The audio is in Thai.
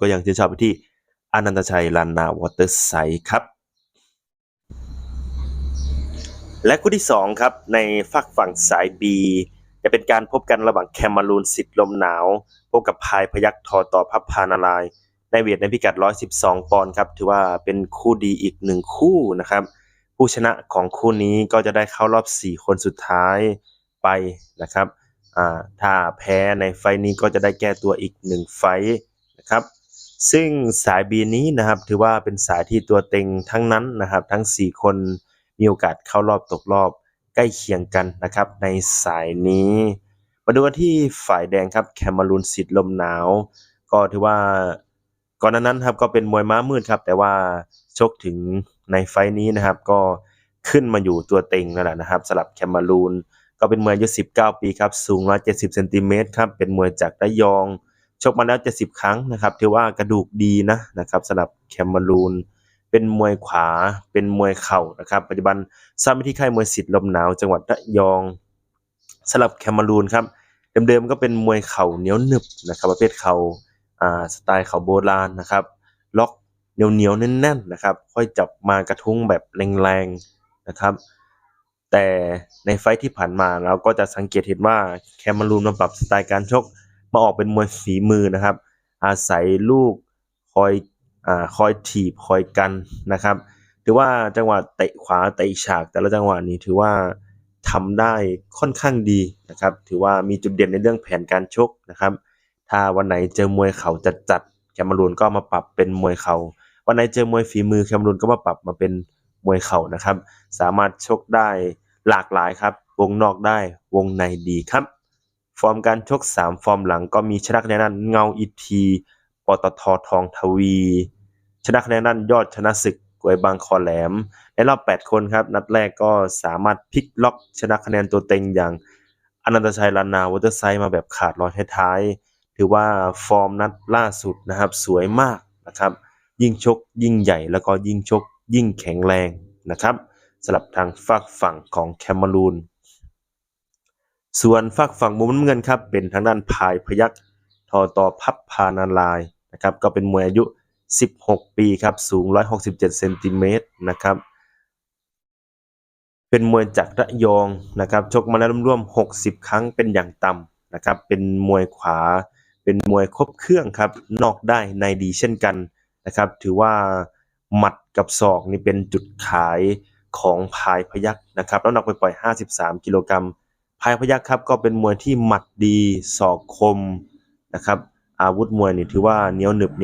ก็ยังชื่นชอบไปที่อนันตชัยลานนาวอเตอร์ไซด์ครับ และคู่ที่ 2 ครับ ในฝักฝั่งสาย B จะเป็นการพบกันระหว่างแคมารูนสิทธิ์ลมหนาว พบกับพายพยักทอต่อพับพานาราย ในเวทในพิกัด 112 ปอนด์ครับ ถือว่าเป็นคู่ดีอีกหนึ่งคู่นะครับ ผู้ชนะของคู่นี้ก็จะได้เข้ารอบ 4 คนสุดท้ายไปนะครับถ้าแพ้ในไฟล์นี้ก็จะได้แก้ตัวอีก 1 ไฟนะครับ ซึ่งสาย B นี้นะครับถือว่าเป็นสายที่ตัวเต็งทั้งนั้นนะครับ ทั้ง 4 คนมีโอกาสเข้ารอบตกรอบใกล้เคียงกันนะครับ ในสายนี้ มาดูกันที่ฝ่ายแดงครับแคมารูนสิทธิ์ลมหนาว ก็ถือว่าก่อนหนานั้นครับก็เป็นมวยม้ามืดครับ แต่ว่าชกถึงในไฟล์นี้นะครับ ก็ขึ้นมาอยู่ตัวเต็งนั่นแหละนะครับสำหรับแคมารูนก็เป็นมวยอายุ19 ปีครับ สูง 170เซนติเมตรครับ เป็นมวยจากระยอง ชกมาแล้ว 70 ครั้งนะครับถือว่ากระดูกดีนะนะครับสำหรับแคมารูน เป็นมวยขวาเป็นมวยเข่านะครับ ปัจจุบันซ้อมอยู่ที่ค่ายมวยสิทธิ์ลมหนาว จังหวัดระยองสำหรับแคมารูนครับเดิมๆก็เป็นมวยเข่าเหนียวหนึบนะครับ ประเภทเข่าอ่าสไตล์เข่าโบราณนะครับล็อกเหนียวๆแน่นๆนะครับ ค่อยจับมากระทุ้งแบบแรงๆนะครับ แต่ในไฟท์ที่ผ่านมาเราก็จะสังเกตเห็นว่าแคมารูนมาปรับสไตล์การชก มาออกเป็นมวยฝีมือนะครับ อาศัยลูกคอยอ่าคอยถีบคอยกันนะครับถือว่าจังหวะเตะขวาเตะฉากแต่ละจังหวะนี้ถือว่าทำได้ค่อนข้างดีนะครับ ถือว่ามีจุดเด่นในเรื่องแผนการชกนะครับ ถ้าวันไหนเจอมวยเข่าจัดๆแคมารูนก็มาปรับเป็นมวยเข่าวันไหนเจอมวยฝีมือแคมารูนก็มาปรับมาเป็นมวยเข่านะครับ สามารถชกได้หลากหลายครับ วงนอกได้วงในดีครับ ฟอร์มการชก 3 ฟอร์มหลังก็มีชนะคะแนนนั้นเงาอีทีปตททองทวี ชนะคะแนนนั้นยอดชนะศึกกวยบางคอแหลม ในรอบ 8 คนครับ นัดแรกก็สามารถพลิกล็อกชนะคะแนนตัวเต็งอย่างอนันตชัยลานนาวอเตอร์ไซด์มาแบบขาดลอยท้ายๆถือว่าฟอร์มนัดล่าสุดนะครับ สวยมากนะครับ ยิ่งชกยิ่งใหญ่แล้วก็ยิ่งชกยิ่งแข็งแรงนะครับสำหรับทางฝากฝั่งของแคมารูน ส่วนฝากฝั่งมุมน้ำเงินครับเป็นทางด้านพายพยักทอต่อพับพานารายนะครับก็เป็นมวยอายุ 16 ปีครับสูง 167เซนติเมตรนะครับเป็นมวยจากระยองนะครับชกมาแล้วร่วมๆ60 ครั้งเป็นอย่างต่ำนะครับเป็นมวยขวา เป็นมวยครบเครื่องครับนอกได้ในดีเช่นกันนะครับถือว่าหมัดกับศอกนี่เป็นจุดขายของพายพยักนะครับน้ำหนักไปปล่อย 53 กิโลกรัม พายพยักครับก็เป็นมวยที่หมัดดีศอกคมนะครับอาวุธมวยนี่ถือว่าเหนียวหนึบ